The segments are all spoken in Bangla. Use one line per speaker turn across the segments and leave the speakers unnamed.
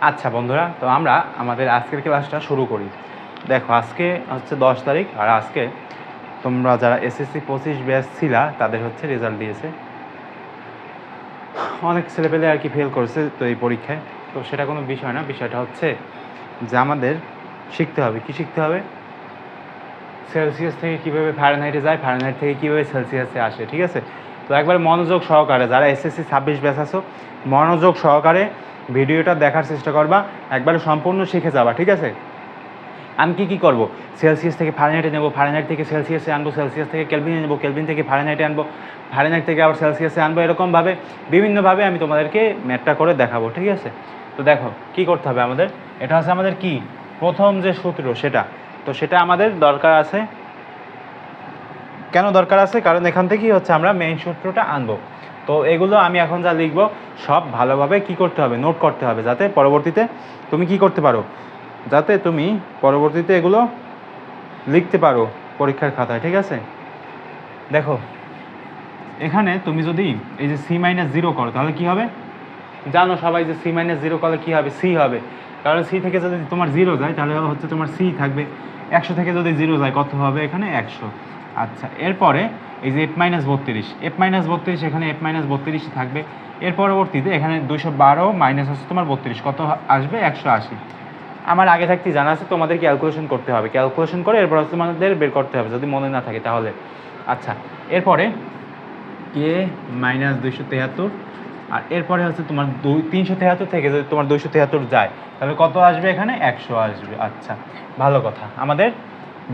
আচ্ছা বন্ধুরা, তো আমরা আমাদের আজকের ক্লাসটা শুরু করি। দেখো, আজকে হচ্ছে দশ তারিখ, আর আজকে তোমরা যারা এসএসসি পঁচিশ ব্যাচ ছিলা, তাদের হচ্ছে রেজাল্ট দিয়েছে। অনেক ছেলেপেলে আর কি ফেল করেছে তো এই পরীক্ষায়। তো সেটা কোনো বিষয় না, বিষয়টা হচ্ছে যে আমাদের শিখতে হবে। কি শিখতে হবে? সেলসিয়াস থেকে কীভাবে ফারেনহাইটে যায় ফারেনহাইট থেকে কীভাবে সেলসিয়াসে আসে, ঠিক আছে? তো একবার মনোযোগ সহকারে, যারা এসএসসি ছাব্বিশ ব্যাচ আছো, মনোযোগ সহকারে ভিডিওটা দেখার চেষ্টা করবা, একবারে সম্পূর্ণ শিখে যাবা, ঠিক আছে? আমি কি কি করব? সেলসিয়াস থেকে ফারেনহাইটে নেব ফারেনহাইট থেকে সেলসিয়াসে আনব সেলসিয়াস থেকে কেলভিনে নেব কেলভিন থেকে ফারেনহাইটে আনব ফারেনহাইট থেকে আবার সেলসিয়াসে আনব, এরকমভাবে, বিভিন্নভাবে আমি তোমাদেরকে ম্যাটটা করে দেখাবো, ঠিক আছে? তো দেখো, কি করতে হবে আমাদের? এটা হচ্ছে আমাদের কি? প্রথম যে সূত্র, সেটা। তো সেটা আমাদের দরকার আছে। কেন দরকার আছে? কারণ এখান থেকেই হচ্ছে আমরা মেইন সূত্রটা আনব। তো এগুলো আমি এখন যা লিখব, সব ভালোভাবে কি করতে হবে নোট করতে হবে, যাতে পরবর্তীতে তুমি কি করতে পারো? যাতে তুমি পরবর্তীতে এগুলো লিখতে পারো পরীক্ষার খাতায়, ঠিক আছে? দেখো, এখানে তুমি যদি এই যে সি মাইনাস জিরো করো, তাহলে কি হবে? জানো সবাই যে সি মাইনাস জিরো করলে কী হবে? সি হবে। কারণ সি থেকে যদি তোমার জিরো যায়, তাহলে হচ্ছে তোমার সি থাকবে। একশো থেকে যদি জিরো যায়, কত হবে এখানে? একশো। আচ্ছা এরপরে এই যে এফ মাইনাস বত্রিশ এফ মাইনাস বত্রিশ এখানে এফ মাইনাস বত্রিশ থাকবে। এর পরবর্তীতে এখানে দুশো বারো মাইনাস হচ্ছে তোমার বত্রিশ, কত আসবে? একশো আশি। আমার আগে থাকতে জানা আছে, তোমাদের ক্যালকুলেশন করতে হবে। ক্যালকুলেশন করে এরপর হচ্ছে তোমাদের বের করতে হবে, যদি মনে না থাকে তাহলে। আচ্ছা এরপরে কে মাইনাস দুইশো তেহাত্তর, আর এরপরে হচ্ছে তোমার দুই, তিনশো তেহাত্তর থেকে যদি তোমার দুইশো তেহাত্তর যায়, তাহলে কত আসবে এখানে? একশো আসবে। আচ্ছা ভালো কথা। আমাদের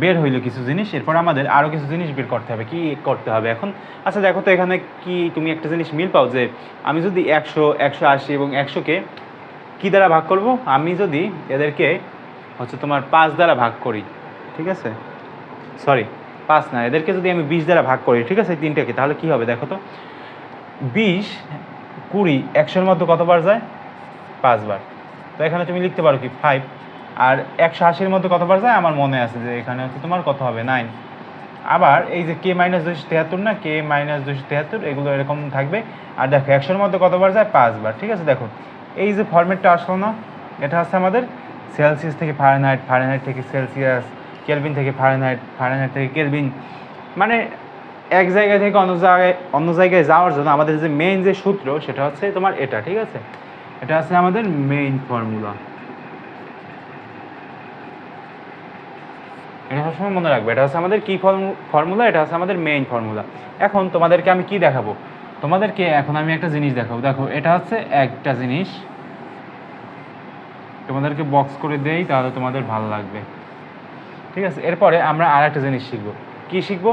বের হইল কিছু জিনিস, এরপর আমাদের আরও কিছু জিনিস বের করতে হবে। কি করতে হবে এখন? আচ্ছা দেখো তো এখানে কি তুমি একটা জিনিস মিল পাও যে, আমি যদি একশো একশো আশি এবং একশোকে কী দ্বারা ভাগ করব? আমি যদি এদেরকে হচ্ছে তোমার পাঁচ দ্বারা ভাগ করি, ঠিক আছে? সরি পাঁচ না, এদেরকে যদি আমি বিশ দ্বারা ভাগ করি, ঠিক আছে? তিনটাকে, তাহলে কি হবে দেখো তো? বিশ কুড়ি একশোর মধ্যে কতবার যায়? পাঁচবার। তো এখানে তুমি লিখতে পারো কি? ফাইভ আর একশো আশির মধ্যে কতবার যায়? আমার মনে আছে যে এখানে হচ্ছে তোমার কত হবে? নাইন। আবার এই যে কে মাইনাস দুশো তেহাত্তর না, কে মাইনাস দুশো তেহাত্তর, এগুলো এরকম থাকবে। আর দেখো, একশোর মধ্যে কতবার যায়? পাঁচবার ঠিক আছে? দেখো, এই যে ফর্মেটটা আসলো না, এটা হচ্ছে আমাদের সেলসিয়াস থেকে ফারেনহাইট ফারেনহাইট থেকে সেলসিয়াস, কেলভিন থেকে ফারেনহাইট ফারেনহাইট থেকে কেলভিন। মানে এক জায়গা থেকে অন্য জায়গায় অন্য জায়গায় যাওয়ার জন্য আমাদের যে মেইন যে সূত্র, সেটা হচ্ছে তোমার এটা, ঠিক আছে? এটা হচ্ছে আমাদের মেইন ফর্মুলা এটা সবসময় মনে রাখবে। এটা হচ্ছে আমাদের কী ফর্মুলা? এটা হচ্ছে আমাদের মেইন ফর্মুলা। এখন তোমাদেরকে আমি কি দেখাবো? তোমাদেরকে এখন আমি একটা জিনিস দেখাবো। দেখো, এটা হচ্ছে একটা জিনিস। তোমাদেরকে বক্স করে দেই, তাহলে তোমাদের ভালো লাগবে। ঠিক আছে? এরপরে আমরা আর একটা জিনিস শিখব। কী শিখব?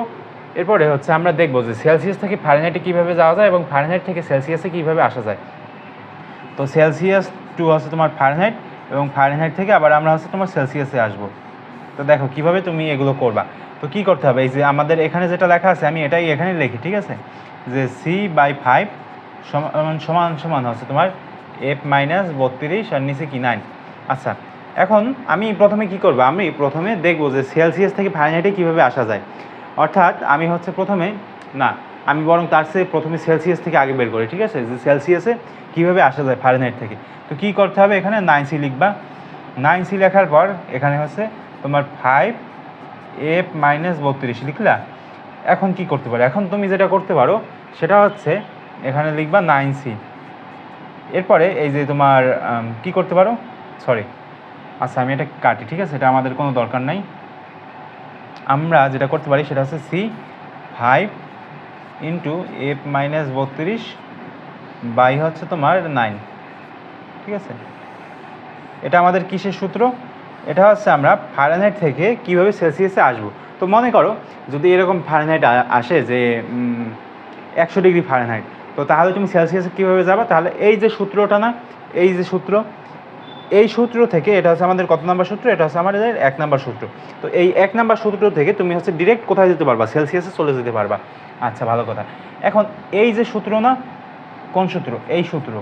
এরপরে হচ্ছে আমরা দেখব যে সেলসিয়াস থেকে ফারেনহাইটে কীভাবে যাওয়া যায় এবং ফারেনহাইট থেকে সেলসিয়াসে কীভাবে আসা যায়। তো সেলসিয়াস টু হচ্ছে তোমার ফারেনহাইট এবং ফারেনহাইট থেকে আবার আমরা হচ্ছে তোমার সেলসিয়াসে আসব। তো দেখো, কীভাবে তুমি এগুলো করবা? তো কি করতে হবে? এই যে আমাদের এখানে যেটা লেখা আছে, আমি এটাই এখানে লিখি, ঠিক আছে? যে সি বাই ফাইভ সমান সমান সমান হচ্ছে তোমার এফ মাইনাস বত্রিশ আর নিচে কি নাইন আচ্ছা এখন আমি প্রথমে কি করব? আমি প্রথমে দেখব যে সেলসিয়াস থেকে ফারেনহাইটে কীভাবে আসা যায়। অর্থাৎ আমি হচ্ছে প্রথমে, না, আমি বরং তার চেয়ে প্রথমে সেলসিয়াস থেকে আগে বের করি, ঠিক আছে? যে সেলসিয়াসে কীভাবে আসা যায় ফারেনহাইট থেকে। তো কী করতে হবে এখানে? নাইন সি লিখবা। নাইন সি লেখার পর এখানে হচ্ছে তোমার ফাইভ এফ মাইনাস বত্রিশ, লিখলা? এখন কি করতে পারো? এখন তুমি যেটা করতে পারো, সেটা হচ্ছে এখানে লিখবা নাইন সি এরপরে এই যে তোমার কি করতে পারো? সরি আচ্ছা আমি এটা কাটি, ঠিক আছে? এটা আমাদের কোনো দরকার নাই। আমরা যেটা করতে পারি, সেটা হচ্ছে C five into F minus বত্রিশ বাই হচ্ছে তোমার নাইন ঠিক আছে? এটা আমাদের কিসের সূত্র? এটা হচ্ছে আমরা ফারেনহাইট থেকে কীভাবে সেলসিয়াসে আসব। তো মনে করো, যদি এরকম ফারেনহাইট আসে যে একশো ডিগ্রি ফারেনহাইট তো তাহলে তুমি সেলসিয়াসে কীভাবে যাবে? তাহলে এই যে সূত্রটা না, এই যে সূত্র, এই সূত্র থেকে এটা হচ্ছে আমাদের কত নাম্বার সূত্র? এটা হচ্ছে আমাদের এক নাম্বার সূত্র। তো এই এক নাম্বার সূত্র থেকে তুমি হচ্ছে ডিরেক্ট কোথায় যেতে পারবা? সেলসিয়াসে চলে যেতে পারবা। আচ্ছা ভালো কথা। এখন এই যে সূত্র না, কোন সূত্র? এই সূত্র।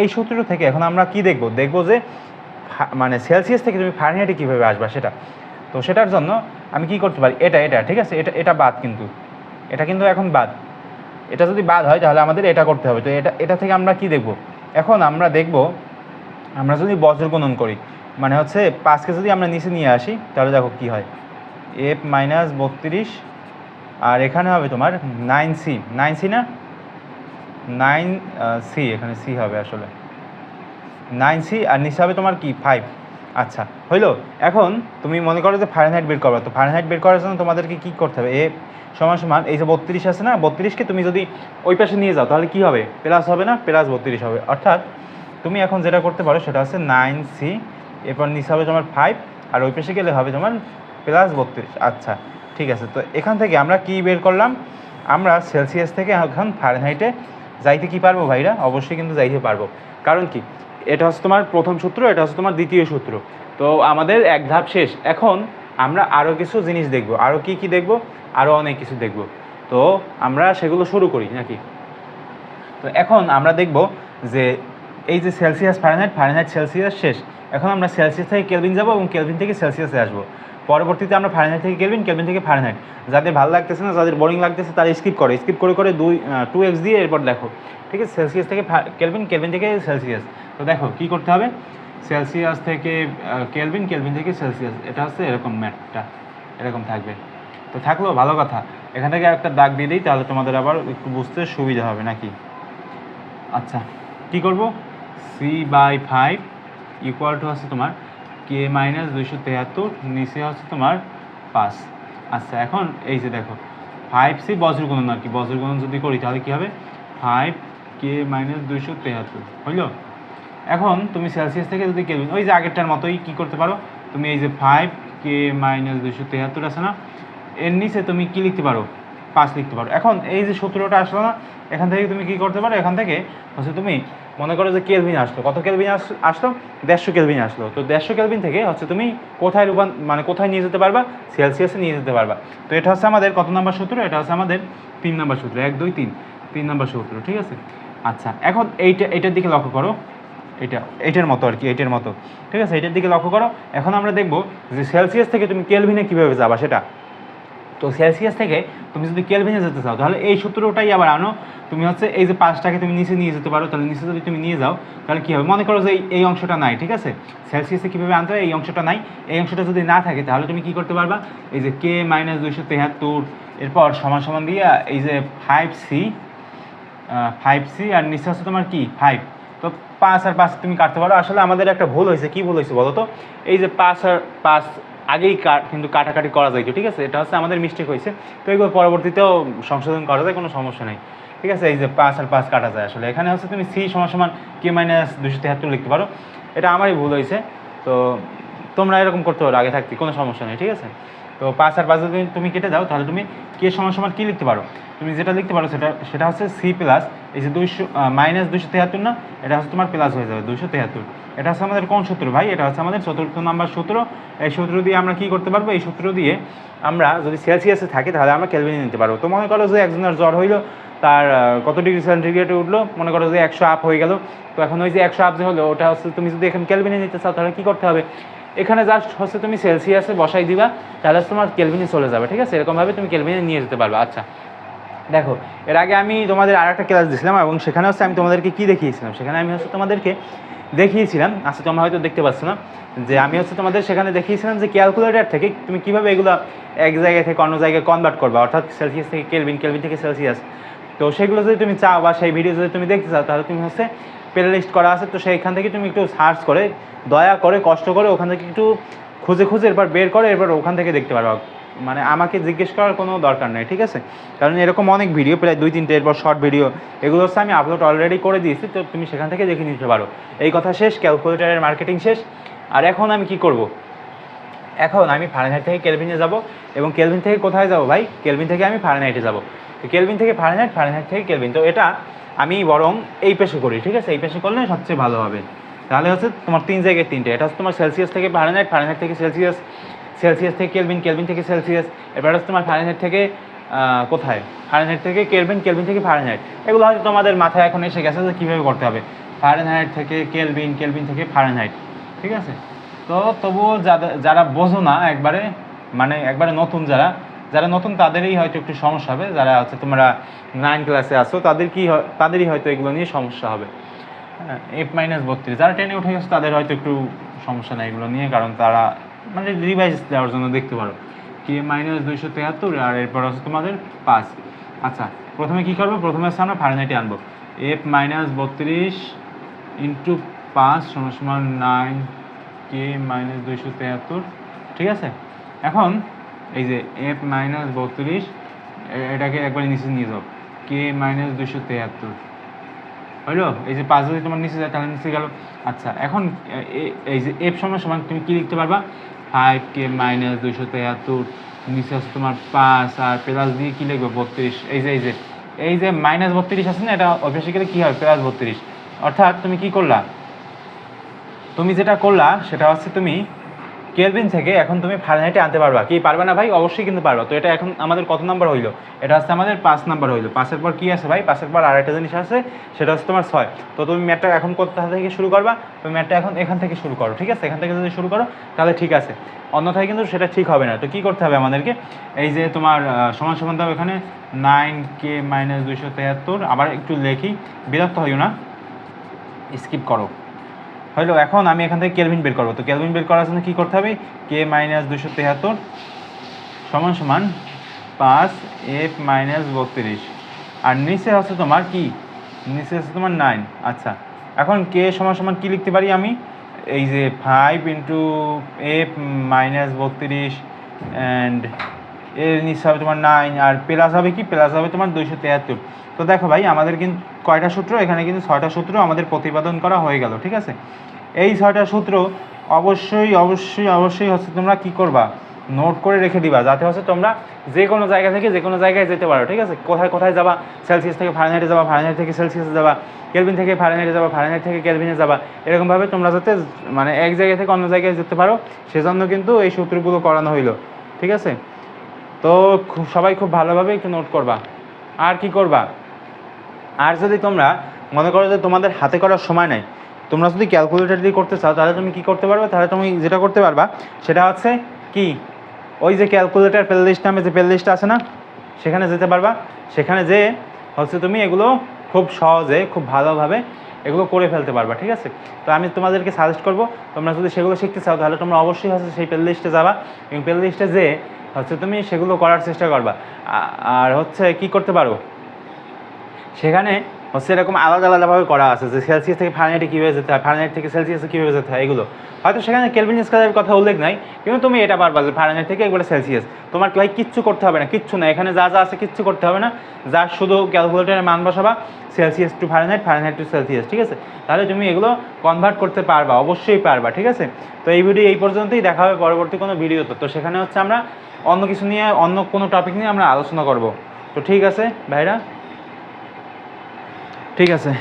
এই সূত্র থেকে এখন আমরা কি দেখব? দেখব যে মানে সেলসিয়াস থেকে তুমি ফারেনহাইটে কীভাবে আসবা সেটা? তো সেটার জন্য আমি কি করতে পারি? এটা এটা, ঠিক আছে? এটা এটা বাদ কিন্তু। এটা কিন্তু এখন বাদ। এটা যদি বাদ হয় তাহলে আমাদের এটা করতে হবে। তো এটা এটা থেকে আমরা কি দেখব? এখন আমরা দেখব, আমরা যদি বজ্র গুণন করি মানে হচ্ছে পাঁচকে যদি আমরা নিচে নিয়ে আসি, তাহলে দেখো কি হয়? এফ মাইনাস বত্রিশ, আর এখানে হবে তোমার নাইন সি নাইন সি না? নাইন সি এখানে সি হবে আসলে। নাইন সি আর নিচে হবে তোমার কি? ফাইভ আচ্ছা হইল। এখন তুমি মনে করো যে ফারেনহাইট বের করবে। তো ফারেনহাইট বের করার জন্য তোমাদেরকে কী করতে হবে? এ সমান সমান, এই যে বত্রিশ আছে না? বত্রিশকে তুমি যদি ওই পাশে নিয়ে যাও, তাহলে কী হবে? প্লাস হবে না? প্লাস বত্রিশ হবে। অর্থাৎ তুমি এখন যেটা করতে পারো, সেটা হচ্ছে নাইন সি, এরপর নিচে হবে তোমার ফাইভ আর ওই পাশে গেলে হবে তোমার প্লাস বত্রিশ। আচ্ছা ঠিক আছে। তো এখান থেকে আমরা কি বের করলাম? আমরা সেলসিয়াস থেকে এখন ফারেনহাইটে যাইতে কি পারব ভাইরা? অবশ্যই কিন্তু যাইতে পারব। কারণ কি? এটা হচ্ছে তোমার প্রথম সূত্র এটা হচ্ছে তোমার দ্বিতীয় সূত্র তো আমাদের এক ধাপ শেষ। এখন আমরা আরও কিছু জিনিস দেখব। আরও কি কি দেখব? আরও অনেক কিছু দেখব। তো আমরা সেগুলো শুরু করি নাকি? তো এখন আমরা দেখব যে এই যে সেলসিয়াস ফারেনহাইট ফারেনহাইট সেলসিয়াস শেষ। এখন আমরা সেলসিয়াস থেকে কেলভিন যাব এবং কেলভিন থেকে সেলসিয়াসে আসব। পরবর্তীতে আমরা ফারেনহাইট থেকে কেলভিন কেলভিন থেকে ফারেনহাইট যাদের ভালো লাগতেছে না, যাদের বোরিং লাগতেছে, তারা স্কিপ করে। স্কিপ করে করে দুই টু এক্স দিয়ে এরপর দেখো। ঠিক আছে? সেলসিয়াস থেকে কেলভিন কেলভিন থেকে সেলসিয়াস তো দেখো, কী করতে হবে? সেলসিয়াস থেকে কেলভিন কেলভিন থেকে সেলসিয়াস এটা হচ্ছে এরকম ম্যাটটা। এরকম থাকবে। তো থাকল, ভালো কথা। এখান থেকে একটা দাগ দিয়ে দিই, তাহলে তোমাদের আবার একটু বুঝতে সুবিধা হবে, নাকি? আচ্ছা কি করব? C by five equal to হচ্ছে তোমার কে মাইনাস দুইশো তেহাত্তর, নিচে হচ্ছে তোমার পাঁচ। আচ্ছা এখন এই যে দেখো ফাইভ সি বজ্র গুণন আর কি, বজ্র গুণন যদি করি তাহলে কী হবে? ফাইভ কে মাইনাস দুইশো তেহাত্তর, হইল? এখন তুমি সেলসিয়াস থেকে যদি কেলভিন ওই যে আগেরটার মতোই কী করতে পারো? তুমি এই যে ফাইভ কে মাইনাস দুইশো তেহাত্তর আছে না, এর নিচে তুমি কী লিখতে পারো? পাঁচ লিখতে পারো। এখন এই যে সূত্রটা আসলো না, এখান থেকে তুমি কী করতে পারো? এখান থেকে হচ্ছে তুমি মনে করো যে কেলভিন আসলো। কত কেলভিন আস- আসলো? দেড়শো কেলভিন আসলো। তো দেড়শো কেলভিন থেকে হচ্ছে তুমি কোথায় রূপান মানে কোথায় নিয়ে যেতে পারবা? সেলসিয়াসে নিয়ে যেতে পারবা। তো এটা হচ্ছে আমাদের কত নাম্বার সূত্র? এটা হচ্ছে আমাদের তিন নাম্বার সূত্র। এক, দুই, তিন। তিন নাম্বার সূত্র, ঠিক আছে? আচ্ছা এখন এইটা, এইটার দিকে লক্ষ্য করো। এটা এইটার মতো আর কি, এইটার মতো। ঠিক আছে? এইটার দিকে লক্ষ্য করো। এখন আমরা দেখব যে সেলসিয়াস থেকে তুমি কেলভিনে কীভাবে যাবা সেটা। তো সেলসিয়াস থেকে তুমি যদি কেলভিনে যেতে চাও, তাহলে এই সূত্রটাই আবার আনো। তুমি হচ্ছে এই যে পাঁচটাকে তুমি নিচে নিয়ে যেতে পারো, তাহলে নিচে যদি তুমি নিয়ে যাও, তাহলে কী হবে? মনে করো যে এই- অংশটা নাই, ঠিক আছে? সেলসিয়াসে কীভাবে আনতে হয়? এই অংশটা নাই। এই অংশটা যদি না থাকে, তাহলে তুমি কী করতে পারবা? এই যে কে মাইনাস দুইশো তেহাত্তর, এরপর সমান সমান দিয়ে এই যে ফাইভ সি ফাইভ সি আর নিচে হচ্ছে তোমার কি? ফাইভ তো পাঁচ আর পাঁচ তুমি কাটতে পারো। আসলে আমাদের একটা ভুল হয়েছে। কি ভুল হয়েছে বলো তো? এই যে পাঁচ আর পাঁচ আগেই কিন্তু কাটাকাটি করা যায় ঠিক আছে? এটা হচ্ছে আমাদের মিস্টেক হয়েছে। তো এগুলো পরবর্তীতেও সংশোধন করা যায়, কোনো সমস্যা নেই। ঠিক আছে? এই যে পাঁচ আর পাঁচ কাটা যায় আসলে। এখানে হচ্ছে তুমি সি সমান কে মাইনাস দুশো তেহাত্তর লিখতে পারো। এটা আমারই ভুল হয়েছে। তো তোমরা এরকম করতে পারো, আগে থাকতে, কোনো সমস্যা নেই, ঠিক আছে? তো পাঁচ আর পাঁচ যদি তুমি কেটে দাও, তাহলে তুমি কে সমান সমান কী লিখতে পারো? তুমি যেটা লিখতে পারো সেটা সেটা হচ্ছে সি প্লাস এই যে দুইশো মাইনাস দুইশো তেহাত্তর না, এটা হচ্ছে তোমার প্লাস হয়ে যাবে, দুইশো তেহাত্তর এটা হচ্ছে আমাদের কোন সূত্র ভাই? এটা হচ্ছে আমাদের চতুর্থ নাম্বার সূত্র। এই সূত্র দিয়ে আমরা কি করতে পারব? এই সূত্র দিয়ে আমরা যদি সেলসিয়াসে থাকি, তাহলে আমরা ক্যালভিনে নিতে পারব। তো মনে করো যে একজনের জ্বর হইল, তার কত ডিগ্রি সেন্টিগ্রেডে উঠল, মনে করো যে একশো আপ হয়ে গেল। তো এখন ওই যে একশো আপ যে হলো, ওটা হচ্ছে তুমি যদি এখানে ক্যালভিনে নিতে চাও, তাহলে কী করতে হবে? এখানে জাস্ট হচ্ছে তুমি সেলসিয়াসে বসাই দিবা, তাহলে তোমার কেলভিনে চলে যাবে, ঠিক আছে? এরকমভাবে তুমি কেলভিনে নিয়ে যেতে পারবে। আচ্ছা দেখো, এর আগে আমি তোমাদের আর একটা ক্লাস দিয়েছিলাম এবং সেখানে হচ্ছে আমি তোমাদেরকে কি দেখিয়েছিলাম? সেখানে আমি হচ্ছে তোমাদেরকে দেখিয়েছিলাম আচ্ছা তোমরা হয়তো দেখতে পাচ্ছ না, যে আমি হচ্ছে তোমাদের সেখানে দেখিয়েছিলাম যে ক্যালকুলেটর থেকে তুমি কীভাবে এগুলো এক জায়গা থেকে অন্য জায়গায় কনভার্ট করবে, অর্থাৎ সেলসিয়াস থেকে কেলভিন কেলভিন থেকে সেলসিয়াস তো সেগুলো যদি তুমি চাও বা সেই ভিডিও যদি তুমি দেখতে চাও, তাহলে তুমি হচ্ছে প্লে লিস্ট করা আছে, তো সেইখান থেকে তুমি একটু সার্চ করে দয়া করে, কষ্ট করে ওখান থেকে একটু খুঁজে খুঁজে এরপর বের করে, এরপর ওখান থেকে দেখতে পারবা মানে আমাকে জিজ্ঞেস করার কোনো দরকার নেই, ঠিক আছে? কারণ এরকম অনেক ভিডিও প্রায় দুই তিনটে, এরপর শর্ট ভিডিও এগুলো হচ্ছে আমি আপলোড অলরেডি করে দিয়েছি, তো তুমি সেখান থেকে দেখে নিতে পারো। এই কথা শেষ ক্যালকুলেটারের মার্কেটিং শেষ। আর এখন আমি কি করব? এখন আমি ফারেনহাইট থেকে কেলভিনে যাব, এবং কেলভিন থেকে কোথায় যাব ভাই? কেলভিন থেকে আমি ফারেনহাইটে যাব। তো কেলভিন থেকে ফারেনহাইট ফারেনহাইট থেকে কেলভিন তো এটা আমি বরং এই পেশে করি, ঠিক আছে? এই পেশে করলে সবচেয়ে ভালো হবে। তাহলে হচ্ছে তোমার তিন জায়গায় তিনটে। এটা হচ্ছে তোমার সেলসিয়াস থেকে ফারেনহাইট ফারেনহাইট থেকে সেলসিয়াস সেলসিয়াস থেকে কেলভিন কেলভিন থেকে সেলসিয়াস এবার হচ্ছে তোমার ফারেনহাইট থেকে কোথায়? ফারেনহাইট থেকে কেলভিন কেলভিন থেকে ফারেনহাইট এগুলো হয়তো তোমাদের মাথায় এখন এসে গেছে যে কীভাবে করতে হবে। ফারেনহাইট থেকে কেলভিন কেলভিন থেকে ফারেনহাইট ঠিক আছে? তো তবুও যাদের যারা বোঝো না একবারে মানে একবারে নতুন যারা যারা নতুন তাদেরই হয়তো একটু সমস্যা হবে। যারা হচ্ছে তোমরা নাইন ক্লাসে আসো তাদের কি তাদেরই হয়তো এগুলো নিয়ে সমস্যা হবে। এফ মাইনাস বত্রিশ। যারা টেনে উঠে গেছে, তাদের হয়তো একটু সমস্যা নেই এগুলো নিয়ে, কারণ তারা মানে রিভাইজ দেওয়ার জন্য দেখতে পারো। কে মাইনাস দুইশো তেহাত্তর আর এরপর হচ্ছে তোমাদের পাঁচ। আচ্ছা প্রথমে কি করব? প্রথমে হচ্ছে আমরা ফারেনহাইটে আনব। এফ মাইনাস বত্রিশ ইন্টু পাঁচ সমান নাইন কে মাইনাস দুইশো তেহাত্তর। ঠিক আছে? এখন, এই যে এফ মাইনাস বত্রিশ এটাকে একবার নিচে নিয়ে যাও। কে মাইনাস দুইশো তেহাত্তর। হইল এই যে পাঁচ যদি তোমার নিচে যায়, তাহলে নিচে গেল। আচ্ছা এখন এই যে এফ সমান সমান তুমি কী লিখতে পারবা? ফাইভ কে মাইনাস দুইশো তেহাত্তর নিচে আছে তোমার পাঁচ, আর প্লাস দিয়ে কি লিখবে? বত্রিশ। এই যে এই যে এই যে মাইনাস বত্রিশ আছে না, এটা অভ্যাসে গেলে কী হয়? প্লাস বত্রিশ। অর্থাৎ তুমি কি করলা? তুমি যেটা করলা, সেটা হচ্ছে তুমি কেলভিন থেকে এখন তুমি ফারেনহাইটে আনতে পারবা। কি, পারবে না ভাই? অবশ্যই কিন্তু পারবা। তো এটা এখন আমাদের কত নাম্বার হইল? এটা হচ্ছে আমাদের পাঁচ নাম্বার হইল। পাঁচের পর কি আছে ভাই? পাঁচের পর আরেকটা জিনিস আছে, সেটা হচ্ছে তোমার ছয়। তো তুমি ম্যাটটা এখন কোথা থেকে শুরু করবা? তুমি ম্যাটটা এখন এখান থেকে শুরু করো, ঠিক আছে? এখান থেকে যদি শুরু করো, তাহলে ঠিক আছে। অন্যথায় কিন্তু সেটা ঠিক হবে না। তো কি করতে হবে আমাদেরকে? এই যে তোমার সমান সমান দাও এখানে। নাইন কে মাইনাস দুইশো তেহাত্তর। আবার একটু লেখি। বিরক্ত হইও না। স্কিপ করো। হলো এখন আমি এখান থেকে কেলভিন বের করব। তো কেলভিন বের করার জন্য কী করতে হবে? কে মাইনাস দুশো তেহাত্তর সমান সমান পাঁচ এফ মাইনাস বত্রিশ। আর নিচে হচ্ছে তোমার কি? নিচে হচ্ছে তোমার নাইন আচ্ছা এখন কে সমান সমান কী লিখতে পারি আমি? এই যে ফাইভ ইন্টু এফ মাইনাস বত্রিশ অ্যান্ড এর নিচে হবে তোমার নাইন আর প্লাস হবে কি? প্লাস হবে তোমার দুইশো তেহাত্তর। তো দেখো ভাই, আমাদের কিন্তু কয়টা সূত্র? এখানে কিন্তু ছয়টা সূত্র আমাদের প্রতিপাদন করা হয়ে গেল, ঠিক আছে? এই ছয়টা সূত্র অবশ্যই অবশ্যই অবশ্যই হচ্ছে তোমরা কি করবা? নোট করে রেখে দিবা, যাতে হচ্ছে তোমরা যে কোনো জায়গা থেকে যে কোনো জায়গায় যেতে পারো, ঠিক আছে? কোথায় কোথায় যাবা? সেলসিয়াস থেকে ফারেনহাইটে যাবা ফারেনহাইট থেকে সেলসিয়াসে যাবা কেলভিন থেকে ফারেনহাইটে যাবা ফারেনহাইট থেকে কেলভিনে যাবা। এরকমভাবে তোমরা যাতে মানে এক জায়গা থেকে অন্য জায়গায় যেতে পারো, সেজন্য কিন্তু এই সূত্রগুলো করানো হইল, ঠিক আছে? তো খুব, সবাই খুব ভালোভাবে একটু নোট করবা। আর কি করবা? আর যদি তোমরা মনে করো যে তোমাদের হাতে করার সময় নেই, তোমরা যদি ক্যালকুলেটার দিয়ে করতে চাও, তাহলে তুমি কি করতে পারবে? তাহলে তুমি যেটা করতে পারবা, সেটা হচ্ছে কি? ওই যে ক্যালকুলেটার প্লে লিস্ট নামে যে প্লে লিস্ট আছে না, সেখানে যেতে পারবা। সেখানে যে হচ্ছে তুমি এগুলো খুব সহজে, খুব ভালোভাবে এগুলো করে ফেলতে পারবা, ঠিক আছে? তো আমি তোমাদেরকে সাজেস্ট করব, তোমরা যদি সেগুলো শিখতে চাও, তাহলে তোমরা অবশ্যই হচ্ছে সেই প্লে লিস্টে যাবা এবং প্লে লিস্টে যে হচ্ছে তুমি সেগুলো করার চেষ্টা করবা। আর হচ্ছে কি করতে পারো? সেখানে হচ্ছে এরকম আলাদা আলাদাভাবে করা আছে যে সেলসিয়াস থেকে ফারেনহাইটে কীভাবে যেতে হয় ফারেনহাইট থেকে সেলসিয়াসে কীভাবে যেতে হয়, এগুলো। হয়তো সেখানে কেলভিন স্কেলের কথা উল্লেখ নাই, কিন্তু তুমি এটা পারবা যে ফারেনহাইট থেকে একবারে সেলসিয়াস তোমার ভাই কিচ্ছু করতে হবে না, কিচ্ছু না। এখানে যা যা আছে কিচ্ছু করতে হবে না। যা শুধু ক্যালকুলেটারে মান বসাবা Celsius to Fahrenheit Fahrenheit to Celsius ঠিক আছে? তাহলে তুমি এগুলো কনভার্ট করতে পারবা, অবশ্যই পারবা, ঠিক আছে? তো এই ভিডিও এই পর্যন্তই, দেখা হবে পরবর্তী কোনো ভিডিওতে তো। সেখানে হচ্ছে আমরা অন্য কিছু নিয়ে, অন্য কোনো টপিক নিয়ে আমরা আলোচনা করব। তো ঠিক আছে, ভাইরা? ঠিক আছে।